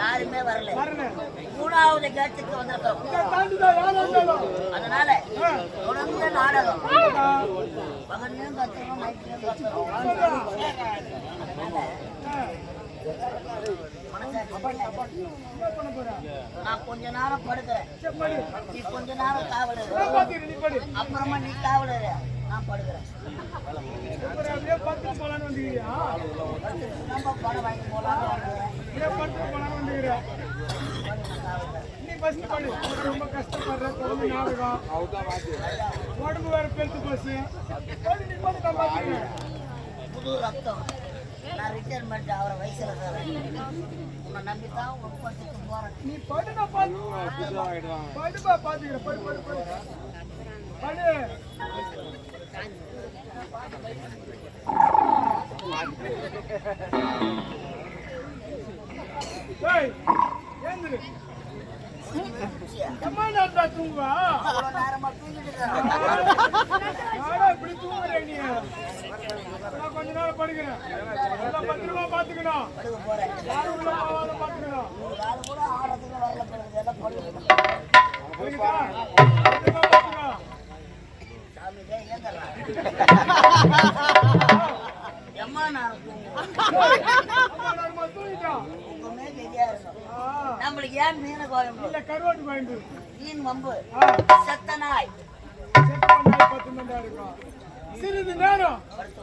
யாருமே வரல. மூணாவது கேட்டுக்கு வந்திருக்கோம். அதனால தொடர்ந்து நாடகம் பகல்லையும் கத்துறோம் நைட்லயும் கத்துறோம்? நான் கொஞ்ச நேரம் படுக்கிறேன். நீ கொஞ்ச நேரம் காவல். அப்புறமா நீ காவல். நான் படுக்கிறேன்? நம்ம படம் வாங்கி போலாம்னு ரொம்ப கஷ்டப்படுற, குழந்தை ஞாபகம். உடம்பு வேற பெருத்து போச்சு. புது ரத்தம் நான் ரிட்டையர்மெண்ட் ஆகிற வயசுல தரேன் உன்னை நம்பி தான் உன் படுத்துட்டு போறேன் நீ படுப்பா. படு, படு, படு. படு. எம்மா நேரத்தா தூங்குவா? இப்படி தூங்குறேன் நீ? நான் கொஞ்ச நேரம் படுக்கிறேன். பத்திரமா பார்த்துக்கணும். படுக்க யாரும் உள்ள போகாத பார்த்துக்கணும். ஒரு ஆள் கூட ஆடுறதுக்கு வரல பிறகு எல்லாம் படுக்க புரியுதா? பத்திரமா பார்த்துக்கோ. சாமி தான் ஏந்துடுறான் எம்மா நேரம் தூங்குவோம் அம்மா நேரமா தூங்கிட்டான். தூக்கமே கெதியா இருக்கும் ஆ, நம்மளுக்கு ஏன் மீன் கோயம்பு இல்ல கருவாட்டு பாயிண்டு. மீன் வம்பு. செத்த நாய். பத்து மணி நேரம் இருக்கும். சிறிது நேரம். படுத்து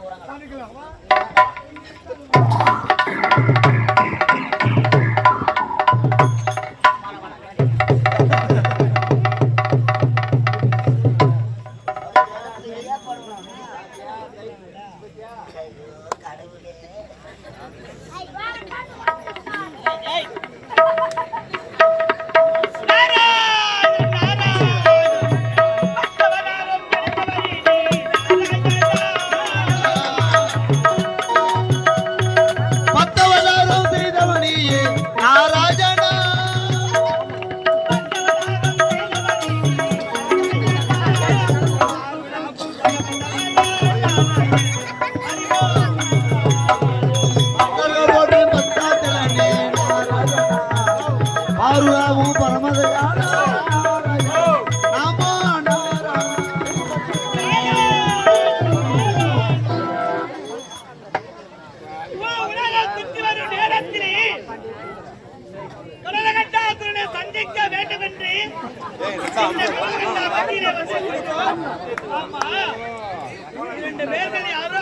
இரண்டு பேர்கள் யாரோ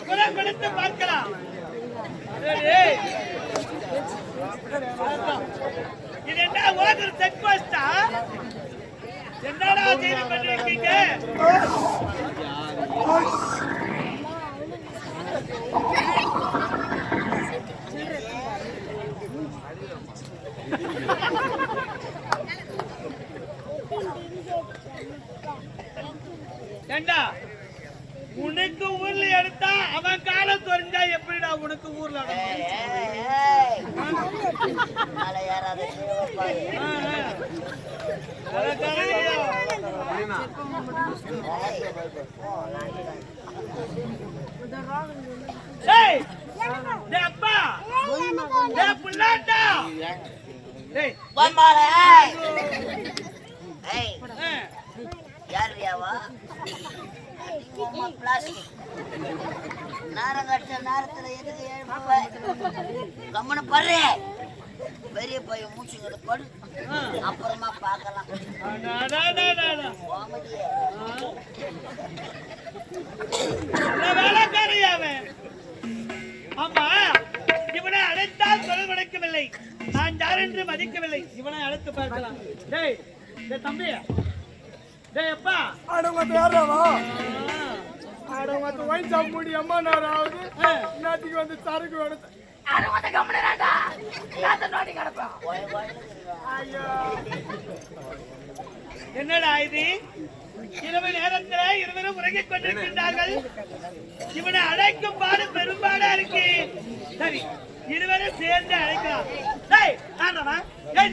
யாரும் கொடுத்து பார்க்கலாம் இது என்ன ஓதர் செக் போஸ்டா என்னடா செய்து கொண்டிருக்கீங்க ஏண்டா? உனக்கு ஊர்ல எடுத்தா அவன் காலம் தெரிஞ்சா எப்படிடா உனக்கு ஊர்ல அப்பா, நேரம் கட்ட நேரத்துல எதுக்கு ஏழு கம்மனு படுறே. பெரிய பையன் மூச்சுங்கிறது படு. அப்புறமா பார்க்கலாம். காமதியே. குரல் கொடுக்கவில்லை நான் யார் என்று மதிக்கவில்லை. இவனை அழைத்து பார்க்கலாம். டேய் டேய் தம்பி. டேய் அப்பா. ஒயின் ஷாப் மூடி அம்மா. நாட்டுக்கு வந்து சரக்கு. ஐயோ. என்னடா இது? இரவு நேரத்துல இருவரும் உறங்கிக் கொண்டிருக்கின்றார்கள். இவனை அழைக்கும் பாடு பெரும்பாடா இருக்கு. சரி இருவரும் சேர்ந்து அழைக்கலாம். டேய் ஆண்டவா எழுந்துடா,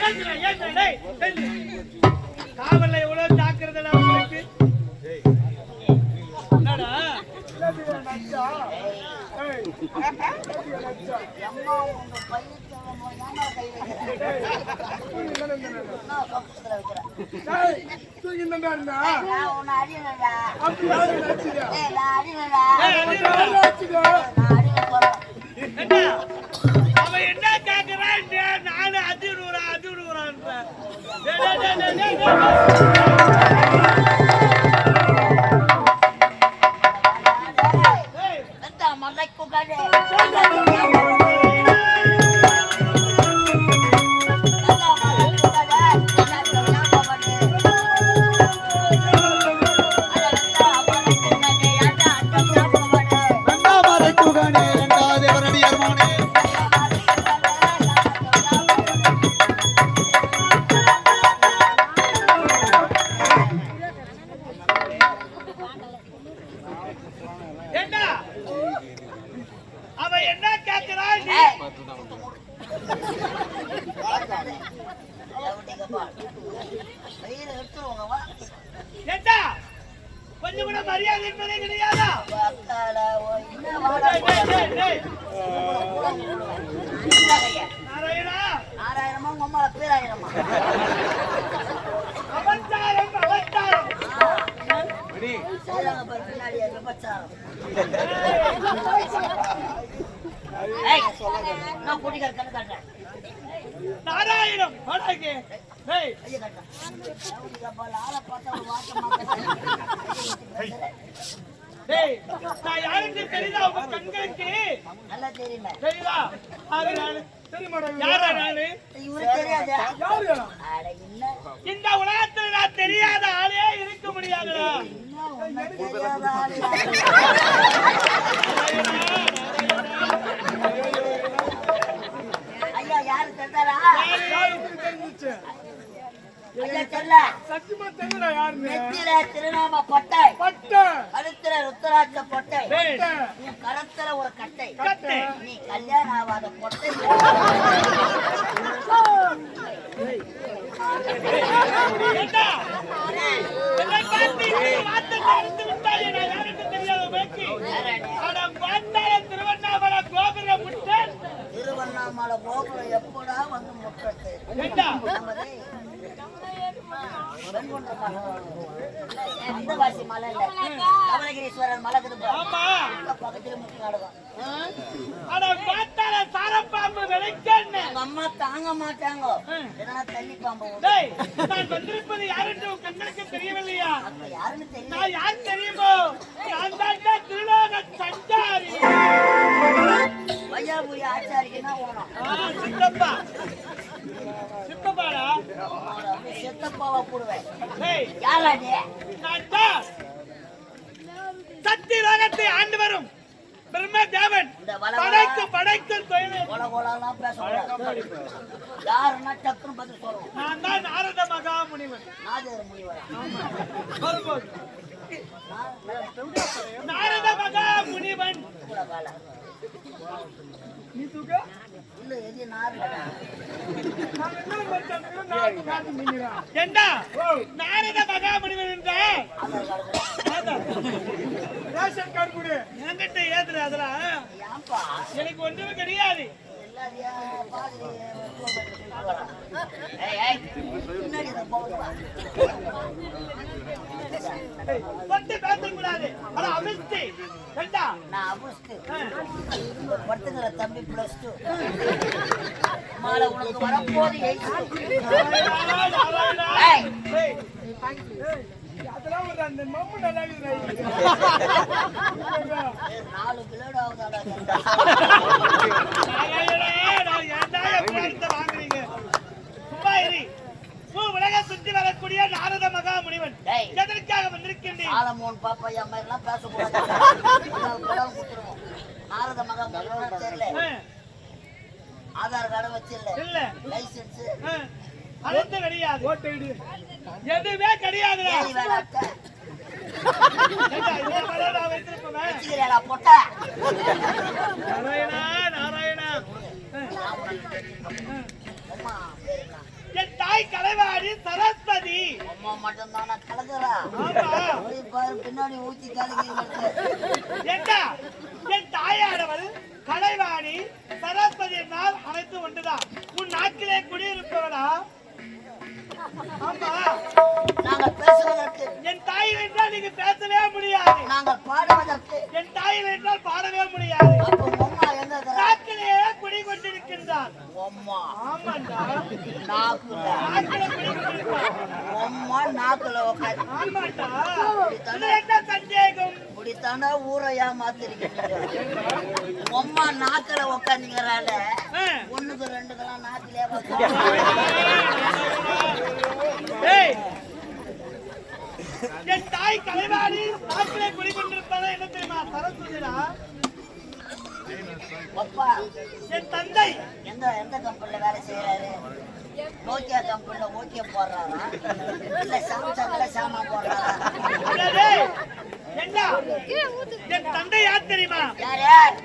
எழுந்துடா, டேய் காவல்ல எவ்வளவு ஜாக்கிரதை உங்களுக்கு? என்னடா? என்னது அவன் என்ன கேக்குறான் நானு அது விடுறான் அது விடுறான் கொஞ்சம் கூட மரியாதை என்பதே கிடையாதா. நாராயணா? நாராயணமா உங்க அம்மா பேராயிரமா? பின்னாடி விபச்சாரம். நான் கண்ணு காட்டுறேன். நாராயணம் தெரியுதா உங்க கண்களுக்கு? நல்லா தெரியுமே தெரியுதா நானு? இல்ல இந்த உலகத்துல நான் தெரியாத ஆளே இருக்க முடியாதுடா? ஐயா யாரு யாருக்கு தெரிஞ்சிச்சு ஐயா தெரியல சத்தியமா தெரியல யாருன்னு. நெத்தில திருநாம பொட்டை. பட்ட. கழுத்துல ருத்ராட்ச பொட்டை. நீ கழுத்துல ஒரு கட்டை. கட்டு. நீ கல்யாணம் ஆகாத பொட்டை. திருவண்ணாமலை கோபுர முட்டன் திருவண்ணாமலை கோபுரம் எப்படா வந்து நமது வெண்குன்ற மலை. இல்ல? கமலகிரீஸ்வரர் மலை பக்கத்துல முட்டி அம்மா தாங்க மாட்டாங்க. தண்ணி பாம்பு நான் வந்திருப்பது யாரென்று உன் கண்களுக்கு தெரியவில்லையா? யாருன்னு தெரியுமோ? நான் திருலோக சஞ்சாரி. சக்தி லோகத்தை ஆண்டு வரும். பிரம்ம தேவன் இந்த வள படைக்கு படைக்கு யாருன்னா பதில் சொல்லணும் நான் தான் நாரத மகா முனிவன் முனிவரா. வரும்போது நாரத மகா முனிவன் நீ தூக்க? ஏண்டா? நாரத மகா முனிவன் என்ற? ரேஷன் கார்டு கொடு. என்கிட்ட ஏதுற அதெல்லாம் எனக்கு ஒன்றுமே கிடையாது. ஏய், தொட்டு பேசக்கூடாது. ஆனா அமிழ்த்து கண்டா நான் அபுஸ்து இந்த படுத்துக்கிற தம்பி பிளஸ் டூ மாலை உனக்கு வரப்போது அதெல்லாம் ஒரு அந்த மம்மு நல்லா இருக்குது. ஏய், நாலு கிலோட ஆகுதாடா. நான் ஏன்டா என் பிராணத்தை வாங்குறீங்க சும்மா இரு. உலக சுற்றி வரக்கூடிய நாரத மகா முனிவன். டேய். ஆலமோன் பாப்பையா மாதிரிலாம் பேசக்கூடாது. குத்துருவோம். நாரத மகன் தெரியல. ஆதார் கார்டு வச்சில்ல இல்ல. லைசன்ஸ். அழைத்து கிடையாது. எதுவுமே பொட்டை. நாராயணா நாராயணா. அம்மா. தாய் கலைவாணி சரஸ்வதி. அம்மா மட்டும்தானா கலக்குறா. ஆமா. போய் பாரு பின்னாடி ஊத்தி கலக்கிறீங்க என் தாயானவள் கலைவாணி சரஸ்வதி என்றால் அனைத்து ஒன்றுதான் உன் நாட்டிலே குடியிருப்பவளா? ஆமா. பேசுவதற்கு. என் தாய் என்றால் நீங்க பேசவே முடியாது. நாங்கள் பாடுவதற்கு. என் தாய் என்றால் பாடவே முடியாது. நாட்டிலே குடி கொண்டிருக்கின்றான் ஆமாண்டா. நாக்குல. அம்மா நாக்குல உட்காந்து ஆமாண்டா. என்ன சந்தேகம்? இப்படித்தாண்டா ஊரை ஏமாத்திருக்கீங்க அம்மா நாக்குல உட்காந்துங்கிறால. ஒண்ணுக்கு ரெண்டுக்கெல்லாம் நாக்கிலே என் தாய் கலைவாணி நாட்டிலே குடிக்கொண்டிருப்பதா என்ன தெரியுமா? சரஸ்வதிடா அப்பா என் தந்தை. எந்த எந்த கம்பெனில வேலை செய்யறாரு நோக்கியா கம்பெனில ஓகே போடுறாரா? இல்ல சாம்சங்ல சாமா போடுறாரா? என் தந்தை யார் தெரியுமா?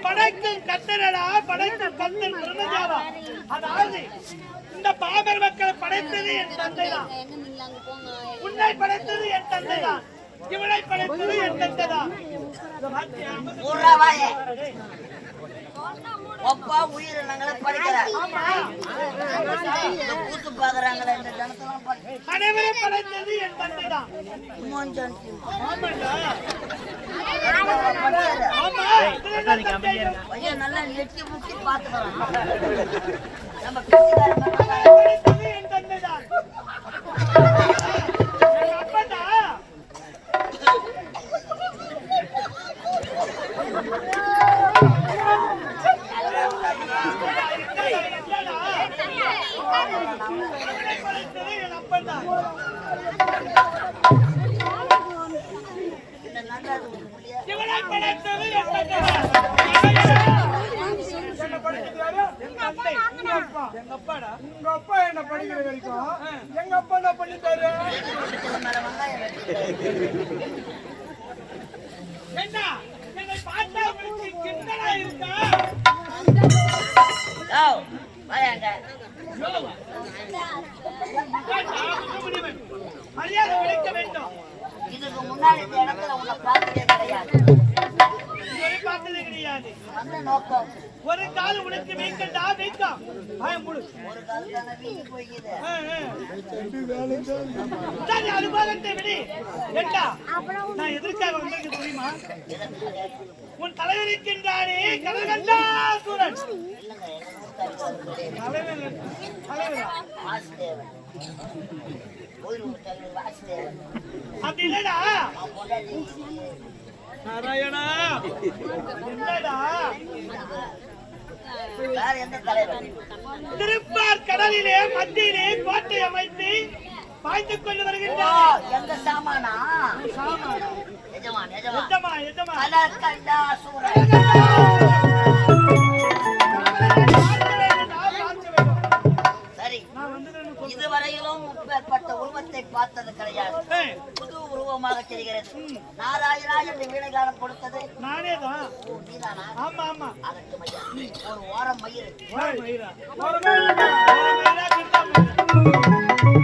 படைக்கும் கத்தரடா படைக்கும் கத்தன் பிரம்மஜாவா அதாவது இந்த பாமர் மக்களை படைத்தது என் தந்தை தான் உன்னை படைத்தது என் தந்தை தான் இவனை படைத்தது என் தந்தை தான் அப்பா உயிரினங்களை படிக்கிற இந்த கூத்து பாக்குறாங்களே இந்த ஜனத்தெல்லாம் படி அனைவரும் படைத்தது என் தந்தை தான் மூஞ்சன் ஆமாண்டா. படிக்காத ஆமா இதுல என்ன சந்தேகம்? பையன் நல்லா நெட்டி நம்ம எங்க உங்க அப்பா என்ன படிக்கிற வரைக்கும் எங்க அப்பா என்ன பண்ணிட்டாரு இதுக்கு முன்னாடி இந்த இடத்துல உன்னை பார்த்ததே கிடையாது பார்த்ததே கிடையாது வந்த நோக்கம் ஒரு கால் உனக்கு வீக்கண்டா வீக்கம் ஆய முழு ஒரு கால் தானே வீங்கி போய்க்குது சரி அது விடு. ஏண்டா? நான் எதற்காக வந்திருக்க உன் தலைவர் இருக்கின்றானே கனகண்டா சூரன். இல்லைங்க எங்க ஊர் தலைவர் தலைவர் தலைவரா வாசுதேவன் கோயில் ஊர் தலைவர் வாசுதேவன் அப்படி இல்லடா. நாராயணா. எந்த தலைவர் திருப்பார் கடலிலே மத்தியிலே கோட்டை அமைத்து பாய்ந்து கொண்டு வருகின்றார். சாமானா சாமான். சரி. நான் வந்து இதுவரையிலும் முப்பேற்பட்ட உருவத்தை பார்த்தது கிடையாது. புது உருவமாக தெரிகிறது. நாராயணா என்று வீணைகாலம் கொடுத்தது. நானே அதற்கு ஒரு ஓரம் மயிரா. ஒரு கிட்டா மயிரா.